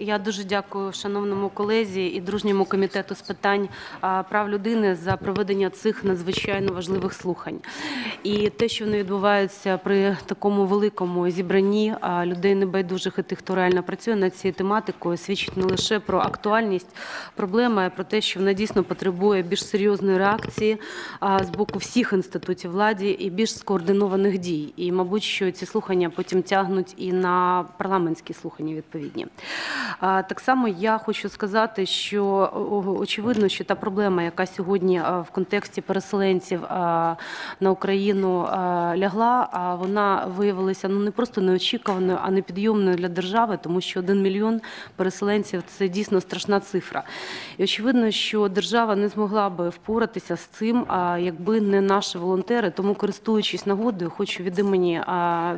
Я дуже дякую шановному колезі і дружньому комітету з питань прав людини за проведення цих надзвичайно важливих слухань. І те, що вони відбуваються при такому великому зібранні людей небайдужих і тих, хто реально працює над цією тематикою, свідчить не лише про актуальність проблеми, а про те, що вона дійсно потребує більш серйозної реакції з боку всіх інститутів влади і більш скоординованих дій. І, мабуть, що ці слухання потім тягнуть і на парламентські слухання відповідні. Так само я хочу сказати, що очевидно, що та проблема, яка сьогодні в контексті переселенців на Україну лягла, вона виявилася ну не просто неочікуваною, а непідйомною для держави, тому що один мільйон переселенців це дійсно страшна цифра. І очевидно, що держава не змогла би впоратися з цим, якби не наші волонтери. Тому, користуючись нагодою, хочу від імені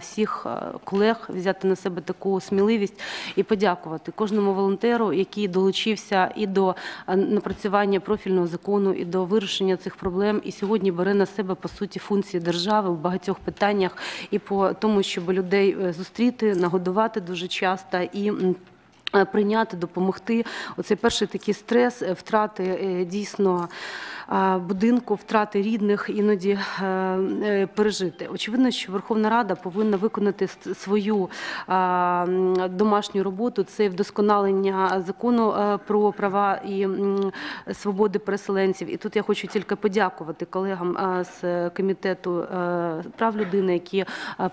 всіх колег взяти на себе таку сміливість і подякувати кожному волонтеру, який долучився і до напрацювання профільного закону, і до вирішення цих проблем, і сьогодні бере на себе по суті функції держави в багатьох питаннях, і по тому, щоб людей е, зустріти, нагодувати дуже часто і. Е, Прийняти, допомогти. Оцей перший такий стрес, е, втрати е, дійсно будинку, втрати рідних іноді пережити. Очевидно, що Верховна Рада повинна виконати свою домашню роботу. Це вдосконалення закону про права і свободи переселенців. І тут я хочу тільки подякувати колегам з комітету прав людини, які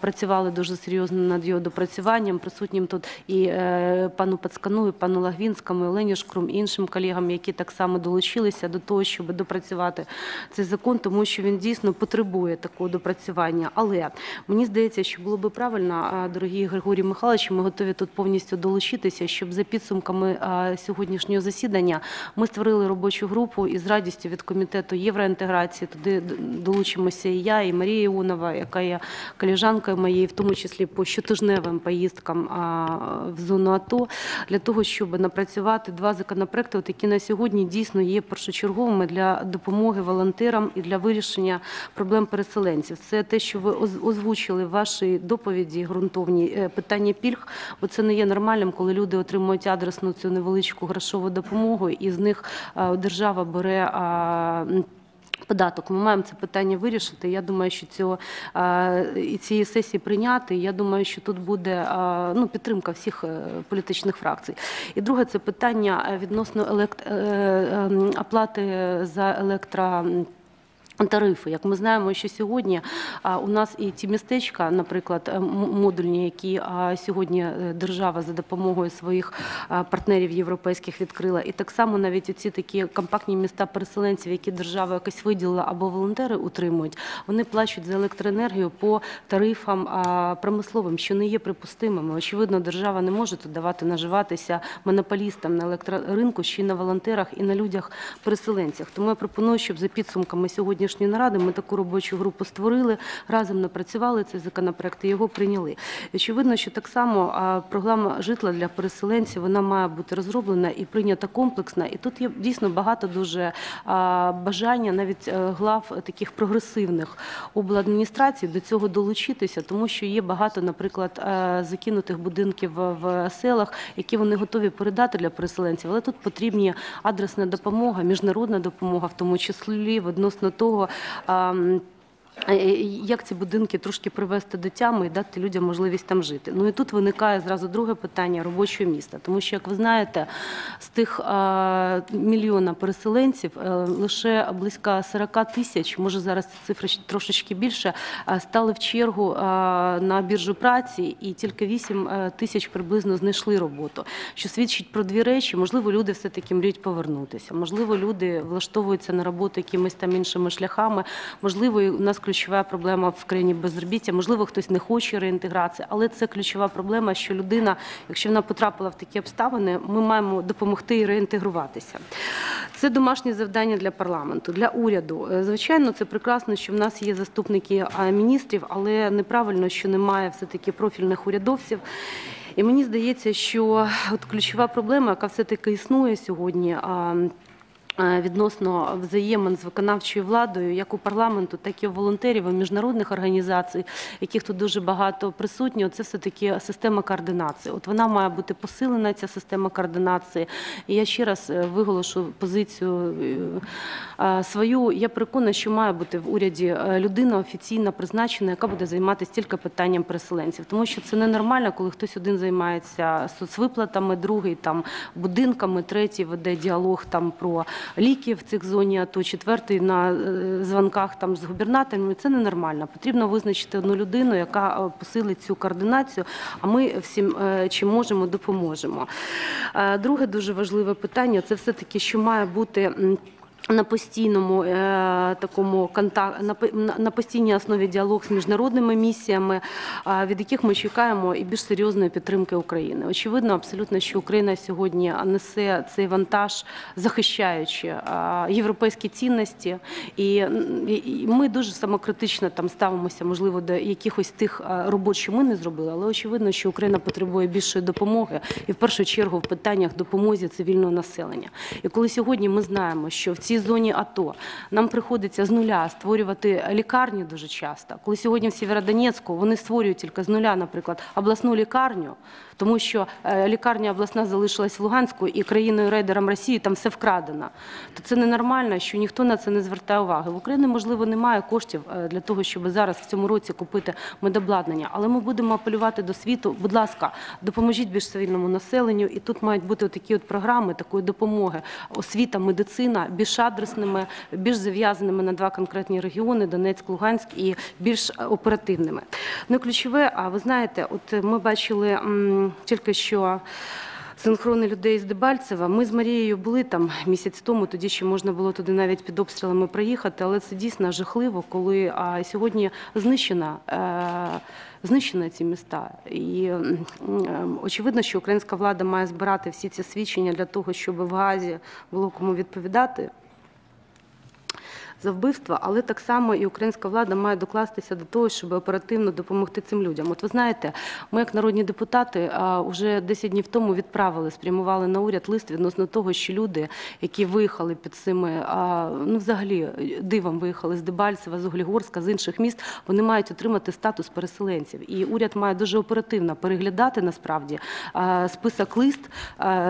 працювали дуже серйозно над його допрацюванням. Присутнім тут і пану Пацкану, і пану Лагвінському, і Олені Шкрум, і іншим колегам, які так само долучилися до того, щоб допрацювати цей закон, тому що він дійсно потребує такого допрацювання. Але мені здається, що було би правильно, дорогі Григорій Михайлович, ми готові тут повністю долучитися, щоб за підсумками сьогоднішнього засідання ми створили робочу групу і з радістю від комітету євроінтеграції туди долучимося і я, і Марія Іонова, яка є колежанкою моєю, в тому числі по щотижневим поїздкам в зону АТО, для того, щоб напрацювати два законопроекти, от які на сьогодні дійсно є першочерговими для допомоги волонтерам і для вирішення проблем переселенців. Це те, що ви оз- озвучили в вашій доповіді ґрунтовній е, питання пільг, бо це не є нормальним, коли люди отримують адресну цю невеличку грошову допомогу, і з них держава бере. Податок, ми маємо це питання вирішити. Я думаю, що цього і цієї сесії прийняти. Я думаю, що тут буде ну, підтримка всіх е, політичних фракцій. І друге, це питання е, відносно елект... е, оплати за електро. Тарифи, як ми знаємо, що сьогодні у нас і ті містечка, наприклад, модульні, які сьогодні е, держава за допомогою своїх партнерів європейських відкрила, і так само навіть оці такі компактні міста переселенців, які держава якось виділила або волонтери утримують, вони плачуть за електроенергію по тарифам промисловим, що не є припустимими. Очевидно, держава не може тут давати наживатися монополістам на електроринку, ще й на волонтерах і на людях переселенцях. Тому я пропоную, щоб за підсумками сьогоднішньої наради ми таку робочу групу створили, разом напрацювали цей законопроект і його прийняли. Очевидно, що так само програма житла для переселенців вона має бути розроблена і прийнята комплексно. І тут є дійсно багато дуже бажання навіть е, глав таких прогресивних обладміністрацій до цього долучитися, тому що є багато, наприклад, е, закинутих будинків в- селах, які вони готові передати для переселенців. Але тут потрібні адресна допомога, міжнародна допомога, в тому числі відносно того. Е, як ці будинки трошки привести до тями і дати людям можливість там жити. Ну і тут виникає зразу друге питання робочого міста. Тому що, як ви знаєте, з тих а, мільйона переселенців е, лише близько 40 тисяч, може зараз цифра трошечки більше, а, стали в чергу а, на біржу праці, і тільки 8 е, тисяч приблизно знайшли роботу. Що свідчить про дві речі: можливо, люди все-таки мріють повернутися. Можливо, люди влаштовуються на роботу якимись там іншими шляхами. Можливо, у нас ключова проблема в країні безробіття. Можливо, хтось не хоче реінтеграції, але це ключова проблема, що людина, якщо вона потрапила в такі обставини, ми маємо допомогти їй реінтегруватися. Це домашнє завдання для парламенту, для уряду. Е, Звичайно, це прекрасно, що в нас є заступники міністрів, але неправильно, що немає все-таки профільних урядовців. І мені здається, що от ключова проблема, яка все-таки існує сьогодні. Е, Відносно взаємин з виконавчою владою, як у парламенту, так і у волонтерів, і міжнародних організацій, яких тут дуже багато присутні, це все таки система координації. От вона має бути посилена, ця система координації. І я ще раз е, виголошу позицію е, свою. Я переконана, що має бути в уряді людина офіційно призначена, яка буде займатися тільки питанням переселенців, тому що це ненормально, коли хтось один займається соцвиплатами, другий там будинками, третій веде діалог там про ліки в цих зоні, АТО, четвертий на е, дзвонках там з губернаторами. Це ненормально. Потрібно визначити одну людину, яка е, посилить цю координацію. А ми всім е, чим можемо, допоможемо. Друге дуже важливе питання це все таки, що має бути. На постійному е, такому контак... на, постійній основі діалог з міжнародними місіями, е, від яких ми чекаємо і більш серйозної підтримки України. Очевидно, абсолютно, що Україна сьогодні несе цей вантаж, захищаючи е, європейські цінності, і, ми дуже самокритично там ставимося, можливо, до якихось тих робот, що ми не зробили, але очевидно, що Україна потребує більшої допомоги і в першу чергу в питаннях допомозі цивільного населення. І коли сьогодні ми знаємо, що в цій зоні АТО. Нам приходиться з нуля створювати лікарні дуже часто, коли сьогодні в Сєвєродонецьку вони створюють тільки з нуля, наприклад, обласну лікарню, тому що е, лікарня обласна залишилась в Луганську і країною рейдером Росії там все вкрадено, то це ненормально, що ніхто на це не звертає уваги. В Україні, можливо, немає коштів е, для того, щоб зараз в цьому році купити медобладнання, але ми будемо апелювати до світу. Будь ласка, допоможіть більш цивільному населенню, і тут мають бути такі от програми такої допомоги. Освіта, медицина більш адресними, більш зав'язаними на два конкретні регіони Донецьк, Луганськ і більш е, оперативними. Ну ключове, а ви знаєте, от ми бачили тільки що. Синхрони людей з Дебальцева. Ми з Марією були там місяць тому. Тоді ще можна було туди навіть під обстрілами проїхати, але це дійсно жахливо, коли а, сьогодні знищена. Е, Знищені ці міста, і очевидно, що українська влада має збирати всі ці свідчення для того, щоб в Газі було кому відповідати за вбивства, але так само і українська влада має докластися до того, щоб оперативно допомогти цим людям. От ви знаєте, ми, як народні депутати, а, уже 10 днів тому відправили, спрямували на уряд лист відносно того, що люди, які виїхали під цими, ну взагалі дивом виїхали з Дебальцева, з Углігорська, з інших міст, вони мають отримати статус переселенців. І уряд має дуже оперативно переглядати насправді список лист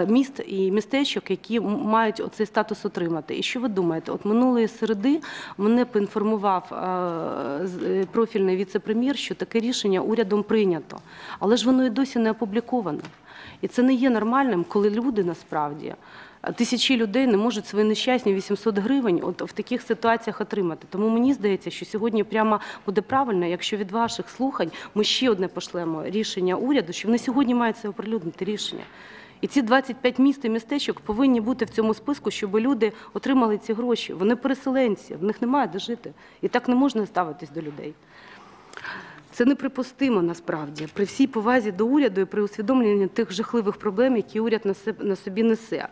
міст і містечок, які мають оцей статус отримати. І що ви думаєте? От минулої середи мене поінформував е, е, профільний віце-прем'єр, що таке рішення урядом прийнято, але ж воно і досі не опубліковано. І це не є нормальним, коли люди насправді. е, Тисячі людей не можуть свої нещасні 800 гривень от в таких ситуаціях отримати. Тому мені здається, що сьогодні прямо буде правильно, якщо від ваших слухань ми ще одне пошлемо рішення уряду, що вони сьогодні мають це оприлюднити рішення. І ці 25 міст і містечок повинні бути в цьому списку, щоб люди отримали ці гроші. Вони переселенці, в них немає де жити. І так не можна ставитись до людей. Це неприпустимо насправді при всій повазі до уряду і при усвідомленні тих жахливих проблем, які уряд на собі несе.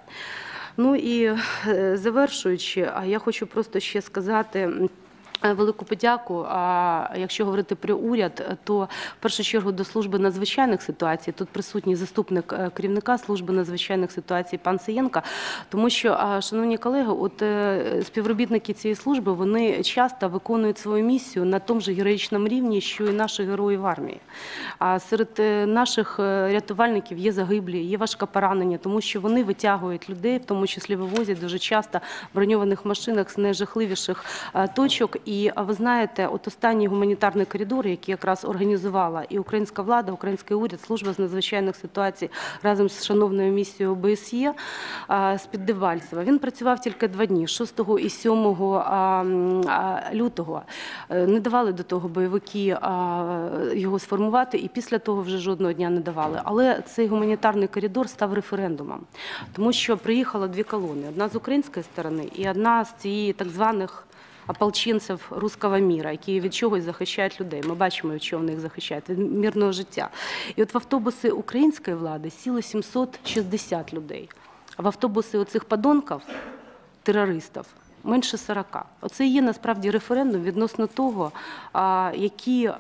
Ну і е, завершуючи, а я хочу просто ще сказати. Е, Велику подяку. А якщо говорити про уряд, то в першу чергу до служби надзвичайних ситуацій тут присутній заступник е, керівника служби надзвичайних ситуацій пан Сиєнка. Тому що, шановні колеги, от е, співробітники цієї служби вони часто виконують свою місію на тому ж героїчному рівні, що і наші герої в армії. А серед наших рятувальників є загиблі, є важкопоранені, тому що вони витягують людей, в тому числі вивозять дуже часто броньованих машинах з найжахливіших точок. І а ви знаєте, от останній гуманітарний коридор, який якраз організувала і українська влада, український уряд, служба з надзвичайних ситуацій разом з шановною місією ОБСЄ з-під Дебальцева. Він працював тільки два дні, 6 і 7 а, м, а, лютого. Е, Не давали до того бойовики його сформувати, і після того вже жодного дня не давали. Але цей гуманітарний коридор став референдумом, тому що приїхало дві колони: одна з української сторони і одна з цієї так званих. Ополченців руського міра, які від чогось захищають людей. Ми бачимо, від чого вони їх захищають від мирного життя. І от в автобуси української влади сіло 760 людей, а в автобуси оцих подонків, терористів, менше 40. Оце і є насправді референдум відносно того, які.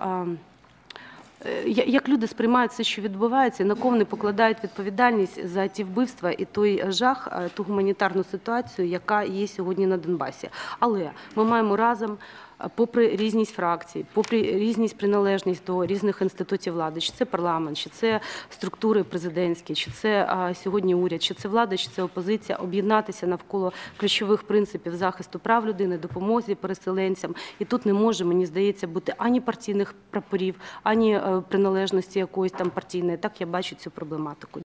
Е, як люди сприймають все, що відбувається, на кого вони покладають відповідальність за ті вбивства і той жах, е, ту гуманітарну ситуацію, яка є сьогодні на Донбасі. Але ми маємо разом. Попри різність фракцій, попри різність приналежність до різних інститутів влади, чи це парламент, чи це структури президентські, чи це сьогодні уряд, чи це влада, чи це опозиція, об'єднатися навколо ключових принципів захисту прав людини, допомозі переселенцям. І тут не може, мені здається, бути ані партійних прапорів, ані е, приналежності якоїсь там партійної. Так я бачу цю проблематику.